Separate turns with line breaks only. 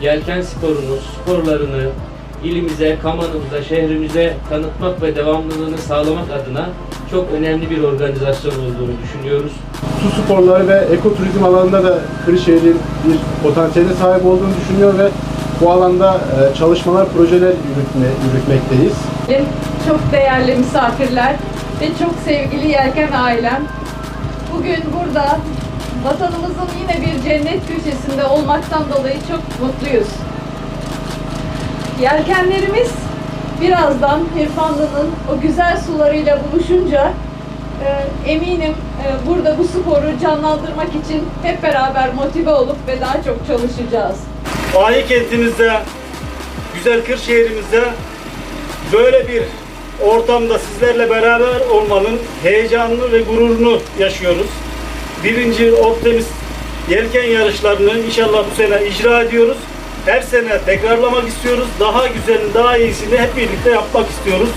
yelken sporunu, sporlarını ilimize, kamanımıza, şehrimize tanıtmak ve devamlılığını sağlamak adına çok önemli bir organizasyon olduğunu düşünüyoruz.
Su sporları ve ekoturizm alanında da Kırşehir'in bir potansiyele sahip olduğunu düşünüyor ve bu alanda e, çalışmalar, projeler yürütme, yürütmekteyiz.
Çok değerli misafirler ve çok sevgili Yelken ailem. Bugün burada vatanımızın yine bir cennet köşesinde olmaktan dolayı çok mutluyuz. Yelkenlerimiz birazdan Hirfanlı'nın o güzel sularıyla buluşunca e, eminim e, burada bu sporu canlandırmak için hep beraber motive olup ve daha çok çalışacağız.
Ahi kentimizde, güzel Kırşehir'imizde böyle bir ortamda sizlerle beraber olmanın heyecanını ve gururunu yaşıyoruz. Birinci Optimus yelken yarışlarını inşallah bu sene icra ediyoruz. Her sene tekrarlamak istiyoruz. Daha güzelini, daha iyisini hep birlikte yapmak istiyoruz.